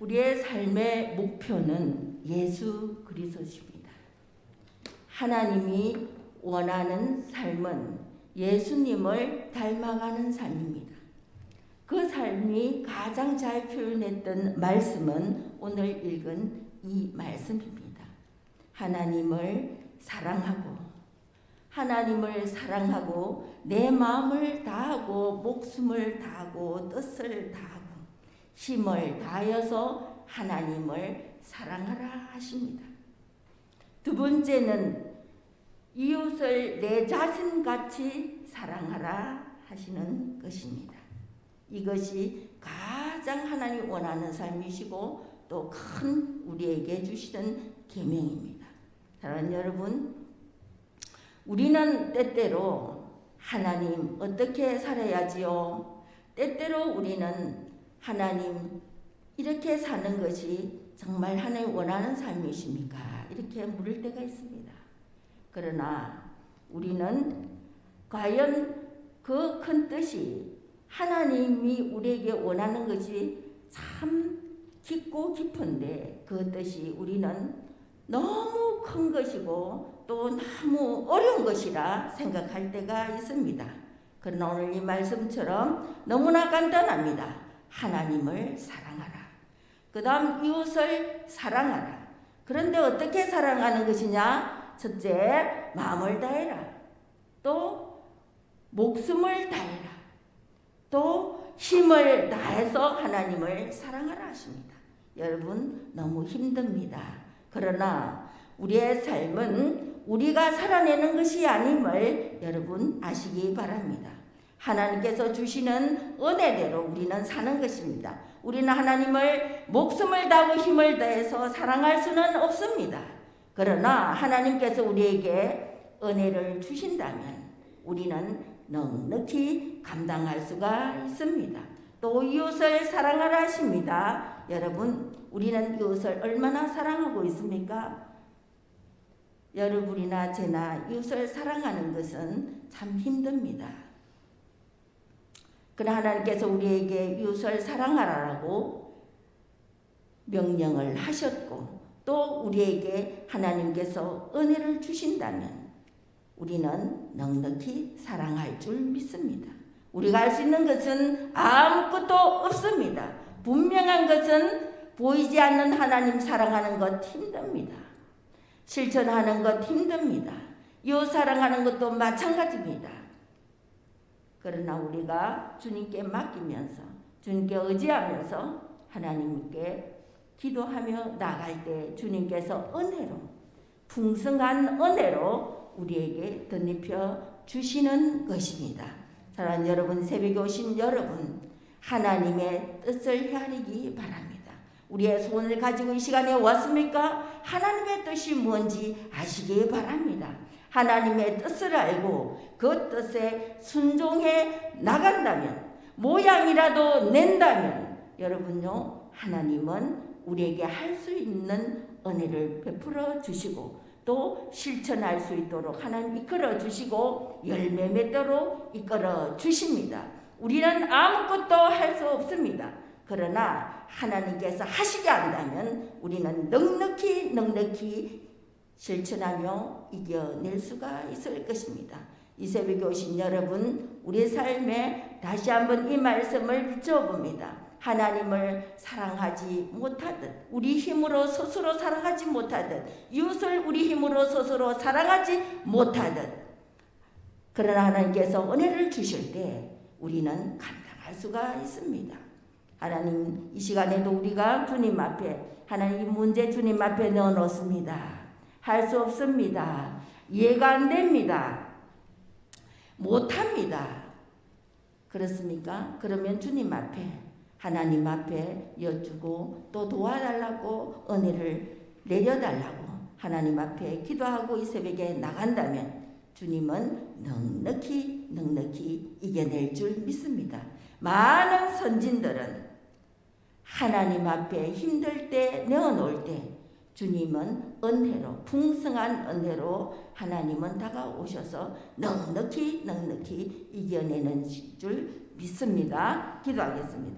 우리의 삶의 목표는 예수 그리스도십니다. 하나님이 원하는 삶은 예수님을 닮아가는 삶입니다. 그 삶이 가장 잘 표현했던 말씀은 오늘 읽은 이 말씀입니다. 하나님을 사랑하고 하나님을 사랑하고 내 마음을 다하고 목숨을 다하고 뜻을 다하고 힘을 다하여서 하나님을 사랑하라 하십니다. 두 번째는 이웃을 내 자신같이 사랑하라 하시는 것입니다. 이것이 가장 하나님 원하는 삶이시고 또 큰 우리에게 주시는 계명입니다. 사랑하는 여러분, 우리는 때때로 하나님 어떻게 살아야지요? 때때로 우리는 하나님 이렇게 사는 것이 정말 하나님 원하는 삶이십니까? 이렇게 물을 때가 있습니다. 그러나 우리는 과연 그 큰 뜻이 하나님이 우리에게 원하는 것이 참 깊고 깊은데 그 뜻이 우리는 너무 큰 것이고 또 너무 어려운 것이라 생각할 때가 있습니다. 그러나 오늘 이 말씀처럼 너무나 간단합니다. 하나님을 사랑하라. 그 다음 이웃을 사랑하라. 그런데 어떻게 사랑하는 것이냐? 첫째, 마음을 다해라. 또, 목숨을 다해라. 또, 힘을 다해서 하나님을 사랑하라 하십니다. 여러분, 너무 힘듭니다. 그러나, 우리의 삶은 우리가 살아내는 것이 아님을 여러분 아시기 바랍니다. 하나님께서 주시는 은혜대로 우리는 사는 것입니다. 우리는 하나님을 목숨을 다하고 힘을 다해서 사랑할 수는 없습니다. 그러나 하나님께서 우리에게 은혜를 주신다면 우리는 넉넉히 감당할 수가 있습니다. 또 이웃을 사랑하라 하십니다. 여러분, 우리는 이웃을 얼마나 사랑하고 있습니까? 여러분이나 제나 이웃을 사랑하는 것은 참 힘듭니다. 그러나 하나님께서 우리에게 이웃을 사랑하라고 명령을 하셨고 또 우리에게 하나님께서 은혜를 주신다면 우리는 넉넉히 사랑할 줄 믿습니다. 우리가 할 수 있는 것은 아무것도 없습니다. 분명한 것은 보이지 않는 하나님 사랑하는 것 힘듭니다. 실천하는 것 힘듭니다. 이웃 사랑하는 것도 마찬가지입니다. 그러나 우리가 주님께 맡기면서 주님께 의지하면서 하나님께 기도하며 나갈 때 주님께서 은혜로 풍성한 은혜로 우리에게 덧입혀 주시는 것입니다. 사랑하는 여러분 새벽에 오신 여러분 하나님의 뜻을 헤아리기 바랍니다. 우리의 손을 가지고 이 시간에 왔습니까? 하나님의 뜻이 뭔지 아시기 바랍니다. 하나님의 뜻을 알고 그 뜻에 순종해 나간다면 모양이라도 낸다면 여러분요 하나님은 우리에게 할 수 있는 은혜를 베풀어 주시고 또 실천할 수 있도록 하나님 이끌어 주시고 열매 맺도록 이끌어 주십니다. 우리는 아무것도 할 수 없습니다. 그러나 하나님께서 하시게 한다면 우리는 넉넉히 넉넉히 실천하며 이겨낼 수가 있을 것입니다. 이 새벽에 오신 여러분, 우리 삶에 다시 한번 이 말씀을 비춰봅니다. 하나님을 사랑하지 못하듯, 우리 힘으로 스스로 사랑하지 못하듯, 이웃을 우리 힘으로 스스로 사랑하지 못하듯, 그러나 하나님께서 은혜를 주실 때 우리는 감당할 수가 있습니다. 하나님, 이 시간에도 우리가 주님 앞에, 하나님 이 문제 주님 앞에 넣어놓습니다. 할 수 없습니다. 이해가 안 됩니다. 못합니다. 그렇습니까? 그러면 주님 앞에, 하나님 앞에 여쭈고 또 도와달라고 은혜를 내려달라고 하나님 앞에 기도하고 이 새벽에 나간다면 주님은 넉넉히 넉넉히 이겨낼 줄 믿습니다. 많은 선진들은 하나님 앞에 힘들 때 내어놓을 때 주님은 은혜로 풍성한 은혜로 하나님은 다가오셔서 넉넉히 넉넉히 이겨내는 줄 믿습니다. 기도하겠습니다.